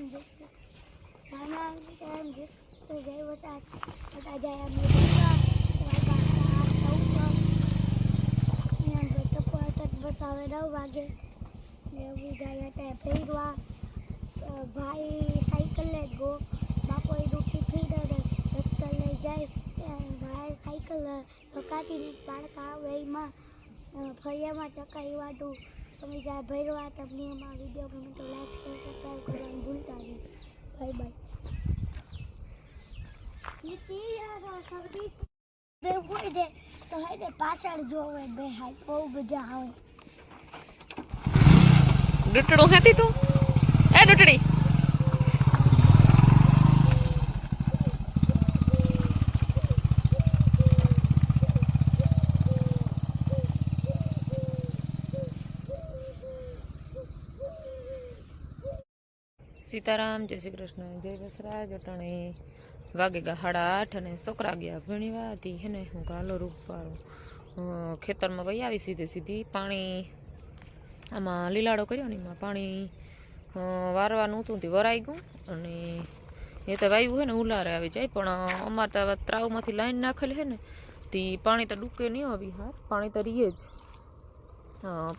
Sitaram just Shri I'm, I'm just today was at ટપવા તક બસ આવે નવ વાગે એવું જાય ત્યાં ફેરવા ભાઈ સાયકલ લે ગો બાપોએ દુઃખી અને દફતર લઈ જાય ભાઈ સાયકલ કાઢીને પાડકા આવે એમાં ફળિયામાં ચકાઈ વાટું તમે જ્યાં ભરવા તમને એમાં વીડિયો ગમે તો લાઈક શેર સબસ્ક્રાઈબ કરવાનું ભૂલતા નહીં. બાય બાય બે હોય ને, તો હે દે પાછળ જોવે બે હાય. બહુ મજા આવે. ડૂટડું હતી તું? એ ડૂટડી. સીતારામ, જય શ્રી કૃષ્ણ, જય દસરાજ અટાણે વાગે ગા સાડા આઠ અને છોકરા ગયા ભણીવા હતી હે ને હું ગાલો રૂપારો ખેતરમાં વહી આવી સીધે સીધી પાણી આમાં લીલાડો કર્યો ને એમાં પાણી વારવાનું હતું તે વરાઈ ગયું અને એ તો વાયુ હે ને ઉલારે આવી જાય. પણ અમારે તો ત્રાવમાંથી લાઈન નાખેલી હે ને, તે પાણી તો ડૂકે નહીં આવી, હા. પાણી તો રીએ જ.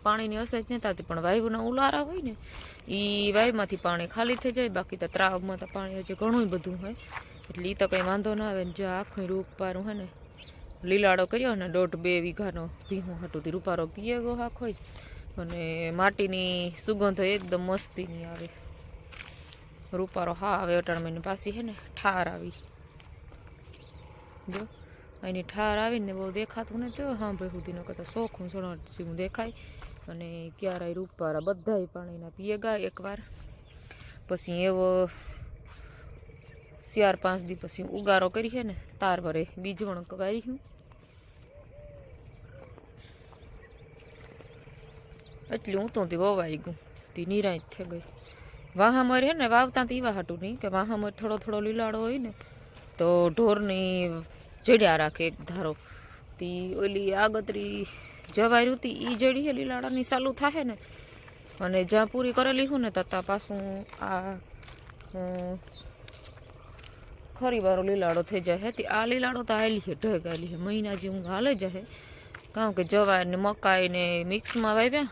પાણીની અસર જ નહીં થતી, પણ વાયુના ઉલારા હોય ને એ વાયુમાંથી પાણી ખાલી થઈ જાય, બાકી તો ત્રાવમાં તો પાણી હજી ઘણું બધું હોય. એટલે એ તો કંઈ વાંધો ના આવે ને જો આખું રૂપારું હોય ને, લીલાડો કર્યો ને, દોઢ બે વીઘાનો ભીહું હાટુંથી રૂપારો પીએ ગો આખો અને માટીની સુગંધ એકદમ મસ્તીની આવે. રૂપારો હા આવે અટાણ મહિને પાછી હે ને, ઠાર આવી. જો. એની ઠાર આવીને બહુ દેખાતું ને જો હા. ભાઈ સુધી ન કરતા શોખું સોનાટ જેવું દેખાય. અને ક્યારેય રૂપારા બધાય પાણીના પીએ ગયા એકવાર. પછી એવો ચાર પાંચ દી પછી ઉગારો કરી છે ને, તાર ભરે બીજવણ કવારી હું. એટલી તો વવાઈ ગયું. તે નિરાશ થઈ ગઈ. વાહામર હે ને, વાવતા તો એવા હાટું નહીં, કે વાહામર થોડો થોડો લીલાડો હોય ને, તો ઢોરની જડ્યા રાખે એક ધારો. તી ઓલી આગતરી જવાયું હતી એ જડી હે લીલાડાની ચાલુ થાય ને. અને જ્યાં પૂરી કરેલી હું ને ત્યાં પાછું આ ખરી વારો લીલાડો થઈ જાય તે આ લીલાડો તો હાલી હે, ઢગ હાલી હે. મહિના જેવું હાલે જાય કારણ કે જવાર ને મકાઈ ને મિક્સમાં વાવ્યા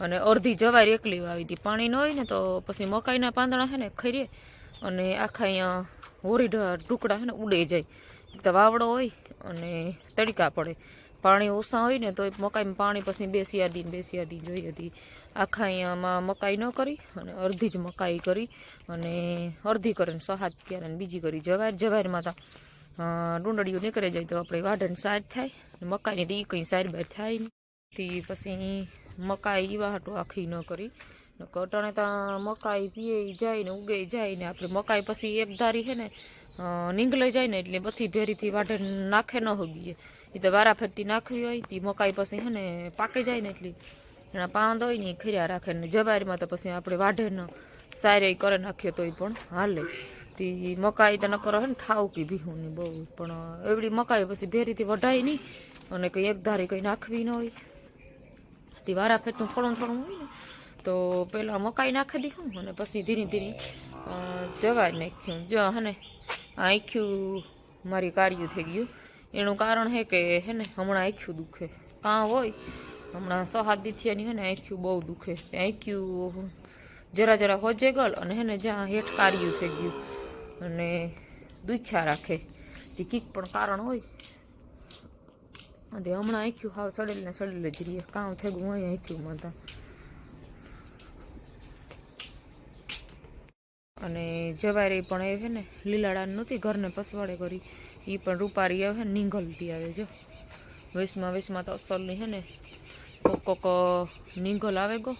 અને અડધી જવાર એકલી વાવી હતી પાણી ન હોય ને તો પછી મકાઈના પાંદડા છે ને ખરીએ અને આખા અહીંયા હોરી ટુકડા છે ને ઉડે જાય. તો વાવડો હોય અને તડકા પડે. પાણી ઓછા હોય ને તો મકાઈમાં પાણી પછી બેસી આદી ને બેસી આદી જોઈ હતી. આખા અહીંયામાં મકાઈ ન કરી અને અડધી જ મકાઈ કરી અને અડધી કરીને સહાત ક્યારે બીજી કરી. જવાર જવારમાં તા ડુંડળીઓ નીકળી જાય તો આપણે વાઢણ સાજ થાય મકાઈની તો એ કંઈ સાર બાર થાય નહીં. પછી મકાઈ એવા હાટું આખી ન કરી. કટાણે ત્યાં મકાઈ પીએ જાય ને ઉગે જાય ને આપણે મકાઈ પછી એક ધારી છે ને નીંગલાઈ જાય ને એટલે બધી ભેરીથી વાઢે નાખે ન હોગીએ એ તો વારા ફરતી નાખવી હોય તે મકાઈ પછી હે ને પાકી જાય ને એટલી એના પાંદ હોય ને એ ખર્યા રાખે ને જવારીમાં તો પછી આપણે વાઢે ન. સારે કરે નાખીએ તોય પણ હાલે. તે મકાઈ તો ન કરો હે ને ઠાવકી ભીહુંની બહુ. પણ એવડી મકાઈ પછી ભેરીથી વઢાય નહીં અને કંઈ એક ધારી કંઈ નાખવી ન હોય. તે વારા ફેરતું થોડું થોડું હોય ને તો પહેલાં મકાઈ નાખી દીધું અને પછી ધીરે ધીરે જવા નાખ્યું. જો હને આખ્યું મારી કાર્યું થઈ ગયું. એનું કારણ છે કે, હે ને, હમણાં આખ્યું દુખે. કાં હોય? હમણાં સહાદ દીથિયાની હે ને આખ્યું બહુ દુખે. આખ્યું જરા જરા હોજે ગળ અને હે ને, જ્યાં હેઠ કાર્યું થઈ ગયું અને દુખ્યા રાખે. તે કીક પણ કારણ હોય. અને હમણાં આખ્યું હાવ સડેલ ને સડેલ જ રહીએ કાં થઈ ગયું હોય આખ્યું માતા અને જવારી પણ એ છે ને લીલાડા નહોતી ઘરને પસવાડે કરી. એ પણ રૂપારી આવે ને નીંગલતી આવે જો. વેસમાં વેસમાં તો અસલની છે ને, કોક કોક નીંગલ આવે ગો.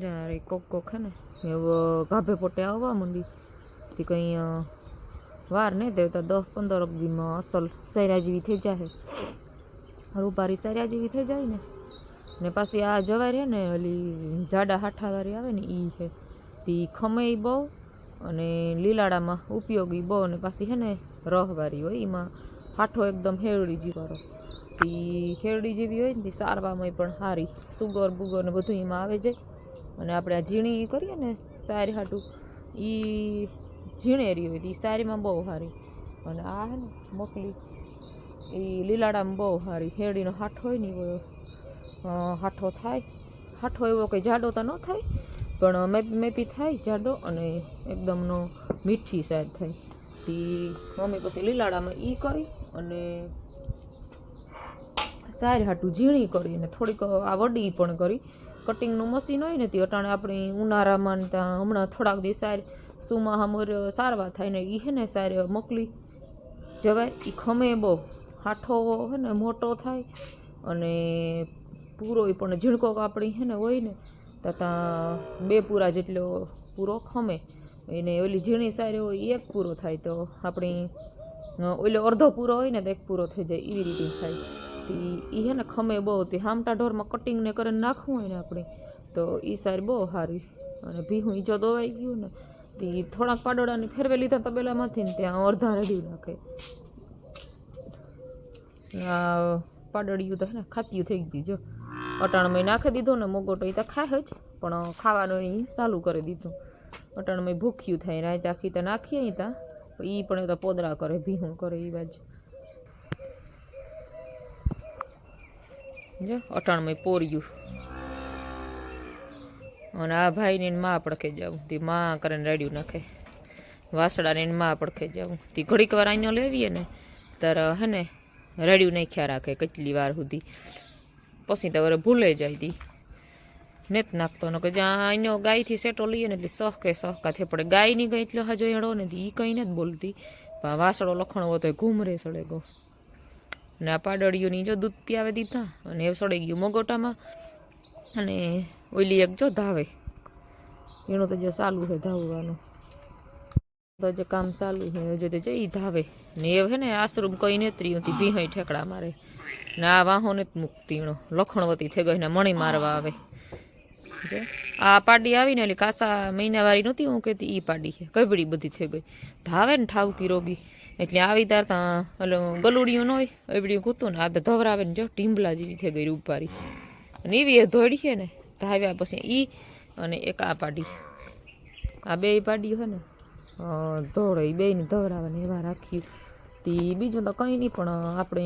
જ્યારે કોક કોક હે ને ગાભે પોટે આવવા માંડી. તે કંઈ વાર નહીં દેવતા દસ પંદર દીમાં અસલ સૈરા જેવી થઈ જાય રૂપારી સૈરા જેવી થઈ જાય ને. ને પાછી આ જવાય રહે ને ઓલી જાડા હાઠાવાળી આવે ને એ છે. તે ખમે બહુ અને લીલાડામાં ઉપયોગી બહુ અને પાછી છે ને રહવારી હોય એમાં હાઠો એકદમ હેરડી જીવારો તે હેરડી જેવી હોય ને તે સારવામાં પણ સારી સુગર બુગર ને બધું એમાં આવે છે અને આપણે આ ઝીણી કરીએ ને સારી હાટું એ ઝીણેરી હોય તે સારીમાં બહુ સારી અને આ હે ને મકલી એ લીલાડામાં બહુ સારી હેરડીનો હાઠો હોય ને હાઠો થાય. હાઠો એવો કંઈ જાડો તો ન થાય, પણ મેપી મેપી થાય જાડો અને એકદમનો મીઠી સાઈડ થાય. તે મમ્મી પછી લીલાડામાં એ કરી અને સાર હાટું ઝીણી કરી અને થોડીક આ વડી પણ કરી. કટિંગનું મશીન હોય ને તે અટાણે આપણે ઉનાળામાં ત્યાં હમણાં થોડાક દિવસ સાર સુમા હમર સારવાર થાય ને એ હે ને સાર મોકલી જવાય. એ ખમે બહુ. હાઠો હે ને મોટો થાય અને પૂરો હોય પણ ઝીણકો કાપડી હે ને હોય ને તો ત્યાં બે પૂરા જેટલો પૂરો ખમે. એને ઓલી ઝીણી સારી હોય એક પૂરો થાય તો આપણી ઓલો અડધો પૂરો હોય ને તો એક પૂરો થઈ જાય એવી રીતે થાય. એ હે ને ખમે બહુ, તે હામટા ઢોરમાં કટિંગને કરીને નાખવું હોય ને આપણે, તો એ સારી બહુ સારી. અને ભીહું ઈ જો દોવાઈ ગયું ને, તે થોડાક પાડોડાને ફેરવે લીધા તબેલામાંથી ને ત્યાં અડધા રેડી નાખે આ પાડળિયું તો હે ને ખાતીયું થઈ ગયું જો. અટાણમાં નાખી દીધું ને મોગોટો એ તો ખાય જ, પણ ખાવાનું એ ચાલુ કરી દીધું. અટાણમય ભૂખ્યું થાય રાત આખી તો નાખીએ અહીં ત્યાં એ પણ તો પોદરા કરે, ભીહું કરે એ બાજુ. જો અટાણમય પોર્યું. અને આ ભાઈને માં પડખે જવું તે માં કરીને રેડ્યું નાખે. વાસડાને માં પડખે જવું તે ઘડીક વાર અહીંનો લેવીએ ને, તાર હે ને રેડ્યું નાખ્યા રાખે કેટલી વાર સુધી. પછી તો ભૂલે જાય તી નેત નાખતો ને કે જ્યાં અહીંનો ગાયથી સેટો લઈએ ને એટલે સહ કે સહકા થે પડે. ગાયની ગઈ એટલે હજો એડો ને એ કંઈ નથી બોલતી. પણ વાસળો લખણો હોય તો ઘૂમરે સડે ગો. ને આ પાડળીઓની જો દૂધ પીવે દીધા અને એ સડી ગયું મગોટામાં. અને ઓલી એક જો ધાવે. એનું તો જો ચાલુ છે ધાવવાનું. તો જે કામ ચાલુ છે તો જઈ ધાવે. ને એ હે ને આશ્રમ કઈ નેત્રી હતી ભીહાઈ ઠેકડા મારે. ને આ વાહો ને મુક્તિ લખણવતી થઈ ગઈ ને મણી મારવા આવે. જો, આ પાડી આવી ને એટલે કાસા મહિનાવાળી નહોતી હું કહેતી, ઈ પાડી છે. કબડી બધી થઈ ગઈ. ધાવે ને ઠાવકી રોગી. એટલે આવી તાર ત્યાં એટલે ગલુડિયું ન હોય એવડી કૂતું ને આ તો ધવરાવે ને જો ટીમ્બલા જેવી થઈ ગઈ ઉપારી અને એવી એ ધોડી છે ને, ધાવ્યા પછી ઈ અને એક આ પાડી. આ બે પાડી હોય ને ધોળે એ બેને ધવરાવે ને એવા રાખ્યું તી બીજું તો કંઈ નહીં, પણ આપણે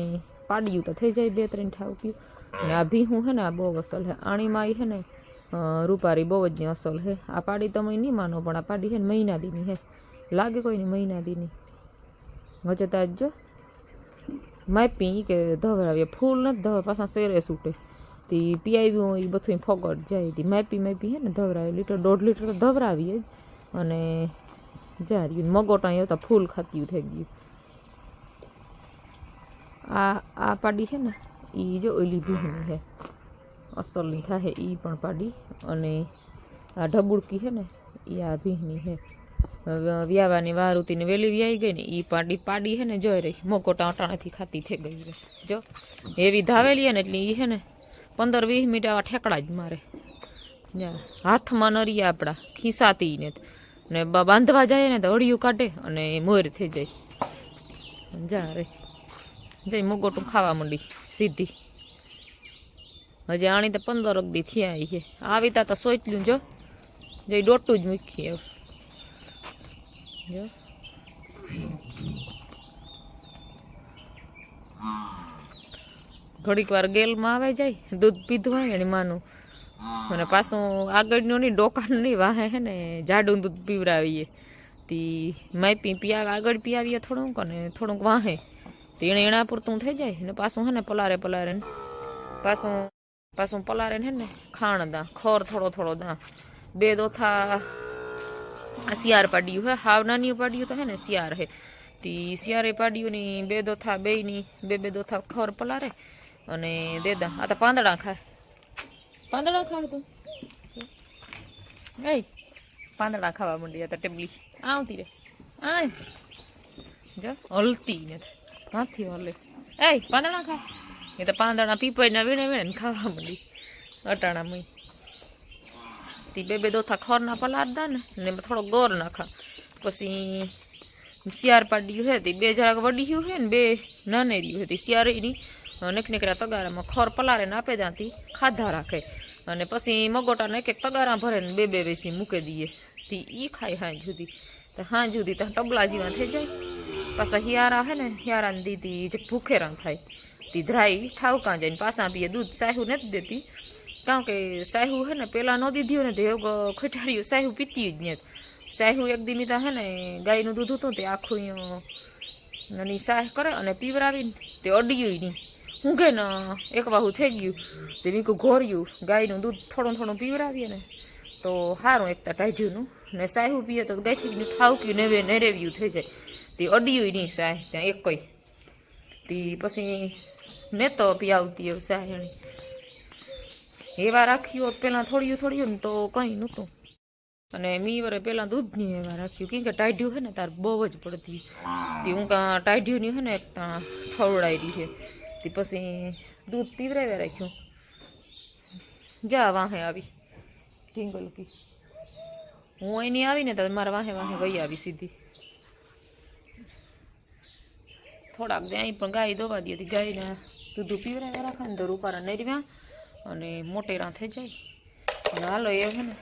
પાડ્યું તો થઈ જાય બે ત્રણ ઠાવક્યું અને આ ભી હું છે ને, આ બહુ અસલ હે. આણીમાં એ હે ને રૂપારી બહુ જ અસલ હે. આ પાડી તમે નહીં માનો, પણ આ પાડી હે ને મહિના દીની હે. લાગે કોઈ નહીં મહિના દીની વચ્ચે તાજ જો, માપી કે ધવરાવીએ. ફૂલ નથી ધવર, પાછા શેરે સૂટે. તી પીઆવ્યું એ બધું ફોગટ જાય. તી માપી માપી હે ને ધવરાવી લીટર, દોઢ લીટર તો ધવરાવીએ જ. અને જા રહ્યું. મગોટા એ તો ફૂલ ખાતીયું થઈ ગયું. આ આ પાડી છે ને એ જો ઓલી ભીની છે. અસલની થાય એ પણ પાડી. અને આ ઢબુડકી છે ને એ આ ભીની છે. વ્યાવાની વારુતીને વેલી વ્યાઈ ગઈ ને એ પાડી પાડી છે ને, જોઈ રહી. મોકોટા અટાણેથી ખાતી થઈ ગઈ રહી જો, એવી ધાવેલી ને, એટલે એ છે ને, પંદર વીસ મિનિટ આવા ઠેકડા જ મારે. હાથમાં નરીએ આપણા ખીસાતી ને. ને બાંધવા જાય ને, તો અડિયું કાઢે અને મોર થઈ જાય. જા રે. જઈ મોગોટું ખાવા માંડી, સીધી. હજી આણી તો પંદર દી થયા છે આવી તા તો સોચલું જો જઈ ડોટું જ મૂકી હવે. જો. ઘડીક વાર ગેલમાં આવે જાય, દૂધ પીધું હોય માનું. અને પાછું આગળનું નહીં, ડોકાનું નહીં, વાહે હે ને, જાડું દૂધ પીવડાવીએ. તી માપી પીવા આગળ પીવાવીએ થોડુંક અને થોડુંક વાહે. તે એના પૂરતું થઈ જાય. ને પાછું હે ને પલારે પલારે ને. પાછું પાછું પલારે ને હે ને ખાણ દા, ખોર થોડો થોડો દા. બે દોથા શિયાર પાડ્યું હે, હાવ નાની પાડ્યું તો હે ને શિયાર હે. તી શિયારે પાડ્યું ની બે દોથા બેયની બે બે દોથા ખોર પલારે અને દે દા. આ તો પાંદડા ખાય પાંદડા ખાવ તું. એ પાંદડા ખાવા માંડી આ તો ટેબલી. આવતી રે. આય. જો, હલતી નથી. હાથી હલે? એ પાંદડા ખા. એ તો પાંદડા પીપાઈના વીણે વીણે ખાવા માંડી. અટાણામાં તી બે બે દોથા ખોરના પલાર દા ને ને થોડો ગોર નાખા. પછી શિયાર પાડ્યું હે, તે બે જરાક વડીયું હે ને બે નાનેર્યું હતી શિયારેની નીક નીકળ્યા તગારામાં ખોર પલારે ને આપે ત્યાંથી ખાધા રાખે. અને પછી મગોટાને એક એક તગારા ભરે ને બે બે વેસી મૂકી દઈએ. તી ઈ ખાય હાંજ સુધી. તો હાંજ સુધી તો ટબલા જેવા થઈ જાય. પાછા હિયારા હે ને, હિયારાને દીધી જે ભૂખેરા થાય. તી ધ્રાઈ ઠાવકા જાય ને પાછા પીએ દૂધ. સાહુ નથી દેતી. કારણ કે સાહુ હે ને, પેલા ન દીધી ને, તો એવું ખોટાડ્યું સાહુ પીતી જ નથી સાહુ એક દી હે ને, ગાયનું દૂધ હતું તે આખું નાની સાહ કરે અને પીવરાવીને, તે અડ્યું નહીં. હું કે ને, એક વાહુ થઈ ગયું. તે મીકું ઘોર્યું, ગાયનું દૂધ થોડું થોડું પીવરાવીએ ને, તો સારું એકતા ટાઢ્યુંનું ને. સાહુ પીએ તો ગાયથી ઠાવક્યું, નેવે નેરેવ્યું થઈ જાય. તે અડ્યું નહીં સાહ ત્યાં એક કોઈ તે પછી મેં તો પીવતી એવું સાહ એની એવા રાખ્યું હોત પહેલાં થોડ્યું થોડ્યું ને તો કંઈ નહોતું અને મી વરે પહેલાં દૂધની એવા રાખ્યું કેમ કે ટાઢ્યું છે ને તાર બહુ જ પડતી તે હું કાં નહીં છે ને એક ખવડાવી છે તે પછી દૂધ પીવરાવ્યા રાખ્યું જા વાહે આવી ઢીંગલકી હું એની આવીને તો મારા વાહે વાહે વહી આવી સીધી થોડાક અહીં પણ ગાય દોવા દે ગાયના દૂધ પીવરાવ્યા રાખે ને તો રૂપારા નરવ્યા અને મોટેરા થઈ જાય. અને હાલો એ ને,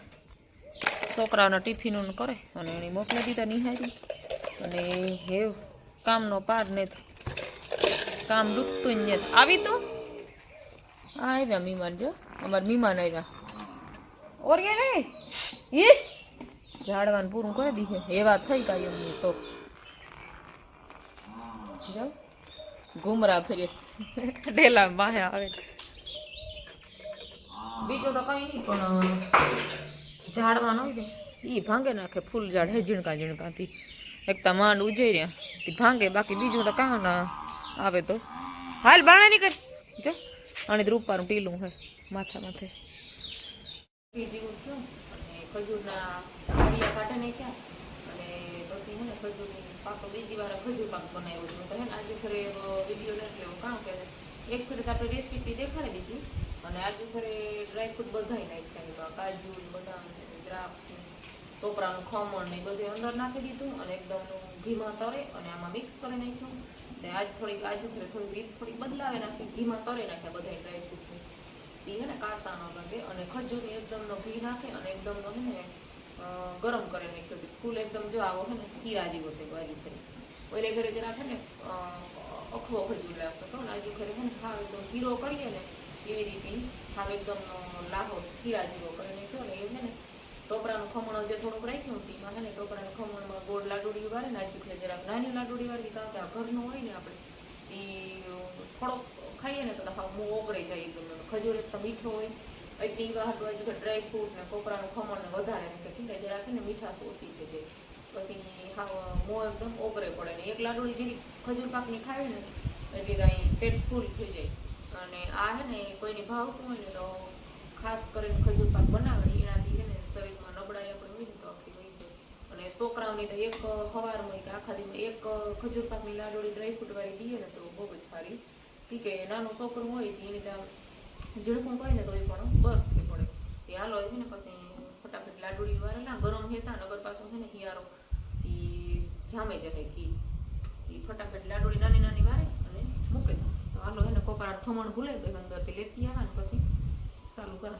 છોકરાઓના ટિફિન કરે અને એને મોકલી દીધા નિહારી. અને હે કામનો પાર ને કામ ડૂબતું જ આવી તું? આવ્યા મહેમાન જો, અમારા મહેમાન આવ્યા. ઓરિયા નહીં એ ઝાડવાનું પૂરું કરી દીધે. એવા થઈ કાંઈ અમને તો. જાઓ. ઘુમરા ફેરે. ઢેલા માહે આવે. બીજું તો કઈ નહીં પણ ઝાડમાં હોય ને એ ભાંગે નાખે ફૂલ ઝાડ હે ઝીણકા ઝીણકાથી એક તો માંડ ઉજે રહ્યા તે ભાંગે બાકી બીજું તો કાં ના આવે તો. હાલ બાણા નહીં કર જો અને રૂપારું પીલું હે માથા માથે. બીજું ઉઠ્યું અને ખજૂરના આડિયા કાઢે ક્યાં અને પછી હું ને ખજૂરની પાછો બીજી વાર ખજૂર પાક બનાવ્યો છે. તો હે ને, આજે ઘરે વીડિયો એટલે લેવો. કામ કે એક ફેર તો આપણે રેસીપી દેખાડી દીધી અને આજે ઘરે ડ્રાયફ્રૂટ બધાય નાખ્યા કાજુ બદામ દ્રાક્ષ ટોપરાનું ખમણ ને બધું અંદર નાખી દીધું અને એકદમ ઘીમાં તરે અને આમાં મિક્સ કરી નાખ્યું. ને આજ થોડીક આજુ ઘરે થોડીક રીત થોડીક બદલાવે નાખી. ઘીમાં તરે નાખ્યા બધા ડ્રાયફ્રૂટની એ હે ને કાસા ન અને ખજૂરની એકદમનો ઘી નાખે અને એકદમનો હે ને ગરમ કરીને નાખ્યો ફૂલ એકદમ જો આવો છે ને હીરા જેવો તે આજુ ફરી ઓલે ઘરે જરા છે ને અખવો ખજૂર લાગતો હતો ને આજુ ઘરે છે ને ખાવ એકદમ હીરો કરીએ ને, એવી રીતે ખાવ એકદમ લાહો હીરા જેવો કરીને નાખ્યો ને એ છે ને ટોપરાનું ખમણ જે થોડુંક રાખ્યું હતું, એમાં છે ને ટોપરાના ખમણમાં ગોળ લાડુડી વારે ને આજુ ઘરે જરાક નાની લાડુડી વાળી, કારણ કે આ ઘરનું હોય ને આપણે એ થોડોક ખાઈએ ને તો હાવ મોં ઓગળી જાય એકદમ, ખજૂર એક તો મીઠો હોય. એટલે વાર હોય છે ડ્રાય ફ્રૂટ ને કોપરાનું ખમણ વધારે કેમ કે જે રાખે ને મીઠાશ ઓછી થઈ જાય પછી મો એકદમ ઓગરે પડે ને. એક લાડુની જેવી ખજૂર પાકની ખાય ને, એટલે કાંઈ પેટ ફૂલ થઈ જાય. અને આ હે ને, કોઈને ભાવતું હોય ને તો ખાસ કરીને ખજૂર પાક બનાવે, એનાથી છે ને શરીરમાં નબળાઈ આપણે હોય ને તો આખી વહી જાય. અને છોકરાઓની તો એક સવારમાં કે આખા દિવસ એક ખજૂર પાકની લાડોળી ડ્રાયફ્રૂટ વાળી દઈએ ને તો બહુ જ સારી. ઠીક નાનું છોકરું હોય એની ત્યાં ઝીણકું કોઈ ને તો એ પણ બસ કે પડે. તે હાલો છે ને પછી ફટાફટ લાડુડી ના ગરમ હેતા નગર પાછો છે ને હિયારો એ જામે જાય ઘી. એ ફટાફટ લાડુડી નાની નાની વારે અને મૂકે. તો હાલો એને કોપરા ખમણ ભૂલે ગઈ અંદરથી લેતી આવે ને પછી ચાલુ કરે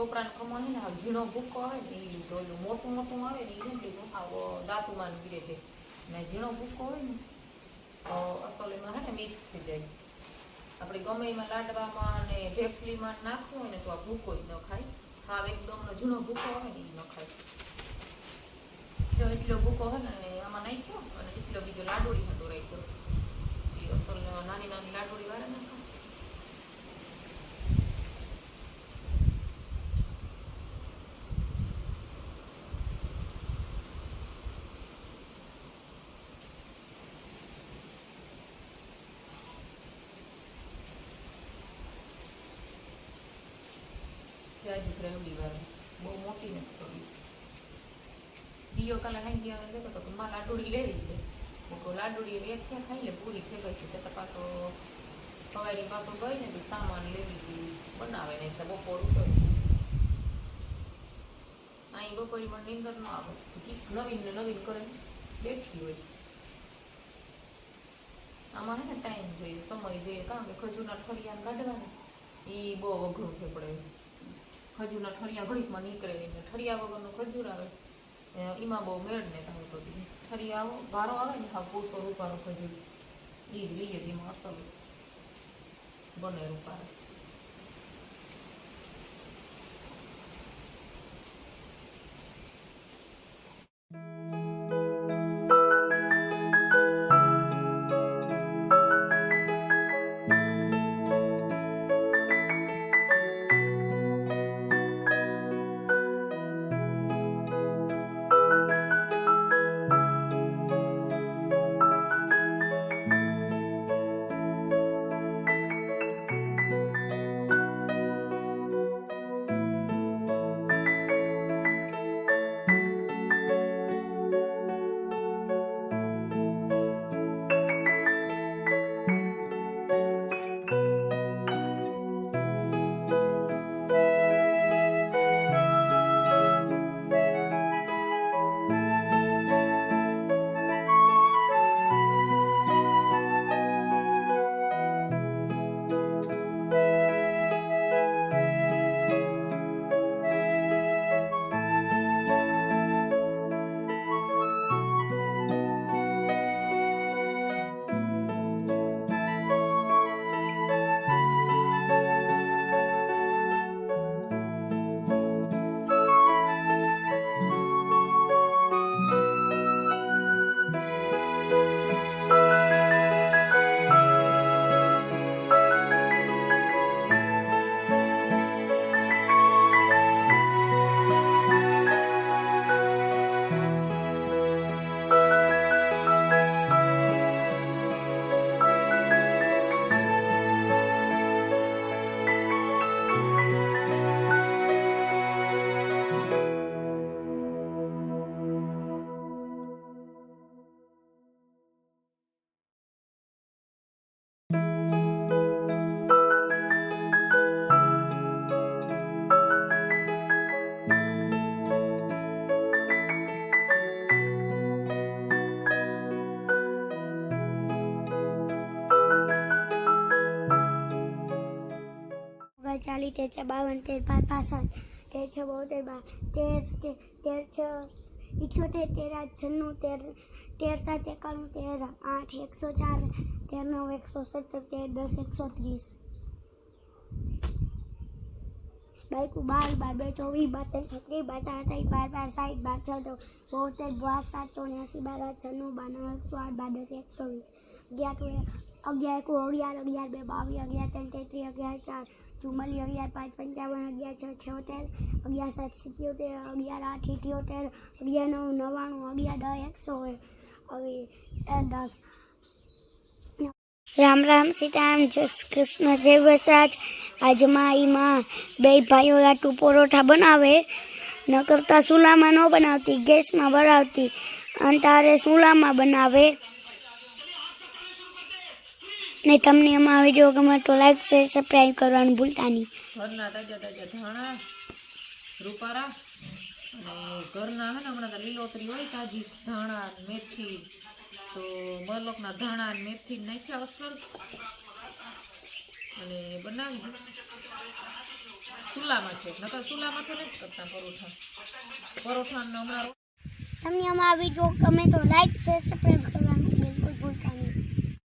ટોપરાનું ખમણ છે ને ઝીણો ભૂકો આવે ને એ ઓલું મોટું મોટું આવે ને એ નથી લીધું દાંતુમાં ગીરે છે. ને ઝીણો ભૂકો હોય ને, તો અસોલીમાં હે ને મિક્સ થઈ જાય. આપણે ગમે એમાં લાડવામાં અને ભેફલીમાં નાખવું હોય ને તો આ ભૂકો જ ન ખાય. હાવ એકદમ ઝીણો ભૂકો આવે ને એ ન ખાય. જો એટલો ભૂકો હોય ને આમાં નાખ્યો અને એટલો બીજો લાડુડી હતો રાખ્યો. એ અસલ નાની નાની લાડુડી વાળા નાખો જાજુ રેવડી વાળી બહુ મોટી નથી કરવી ઈયો કાલે હાઈ ગયા કહેતો કે માં લાડુડી લેવી છે. કહું લાડુડી એક ત્યાં ખાઈ લે, પૂરી થઈ ગઈ છે. તો પાછો સવારે પાછો ગઈ ને તો સામાન લેવી બનાવે ને તો બપોર ઉતર અહીં બપોરી પણ નીંદર ન આવે. નવીન ને નવીન કરે બેઠી હોય. આમાં હે ને ટાઈમ જોઈએ, સમય જોઈએ. કારણ કે ખજૂરના ઠળિયા કાઢવાના એ બહુ અઘરું છે પડે ખજૂરના ઠળિયા ઘડીકમાં નીકળે ને ઠળિયા વગરનું ખજૂર આવે. એમાં બહુ મેળ ને તમે તો ફરી આવો, ભારો આવે ને હા પૂસો રૂપારો કર્યું એ જ લઈએ, એમાં અસલ બને રૂપારો ચાલી તેર છે બાવન, તેર પાંચ પાસઠ, તેર, છે, બોતેર, બાર, તેર તેર તેર, છે, ઇઠ્યોતેર, તેર, આઠ, છન્નું, તેર તેર, સાત, એકાણું, તેર, આઠ, એકસો ચાર, તેર, નવ, એકસો સત્તર, તેર, દસ, એકસો ત્રીસ. બાઈકુ બાર બાર, બે, ચોવીસ, બાર, ત્રણ, છત્રીસ, બાર, ચાર ત્રીસ બાર બાર સાઠ બાર, છ બોતેર, બાર, સાત, ચોર્યાસી, બાર, આઠ, છન્નું, બાર, નવ, એકસો આઠ, બાર, દસ, એકસો વીસ. અગિયાર ટુ અગિયાર એકુ અગિયાર અગિયાર, બે, બાવીસ, અગિયાર, ત્રણ, તેત્રીસ, અગિયાર, ચાર ચુમ્માલીસ અગિયાર પાંચ પંચાવન, અગિયાર છ છોતેર, અગિયાર સાત સિત્યોતેર, અગિયાર આઠ ઇઠ્યોતેર, અગિયાર નવ નવ્વાણું અગિયાર દસ એકસો દસ. રામ રામ સીતારામ, જય કૃષ્ણ, જય વસરાજ. આજમાં એમાં બે ભાઈઓ લાટુ પરોઠા બનાવે. ન કરતા ચૂલામાં ન બનાવતી, ગેસમાં બનાવતી અને તારે ચૂલામાં બનાવે. ને તમને અમારો વીડિયો ગમે તો લાઈક શેર સબસ્ક્રાઈબ કરવાનું ભૂલતા નહીં. ઘરના તાજા તાજા ધાણા રૂપારા અને ઘરના હે ને હમણાં લીલોતરી હોય તાજી ધાણા મેથી. તો મરલોકના ધાણા મેથી નાખ્યા અસર અને બનાવી. સુલામાંથી નકર તો નથી કરતા પરોઠા. પરોઠા હમણાં તમને અમારો વીડિયો ગમે તો લાઈક શેર સબસ્ક્રાઈબ કરવાનું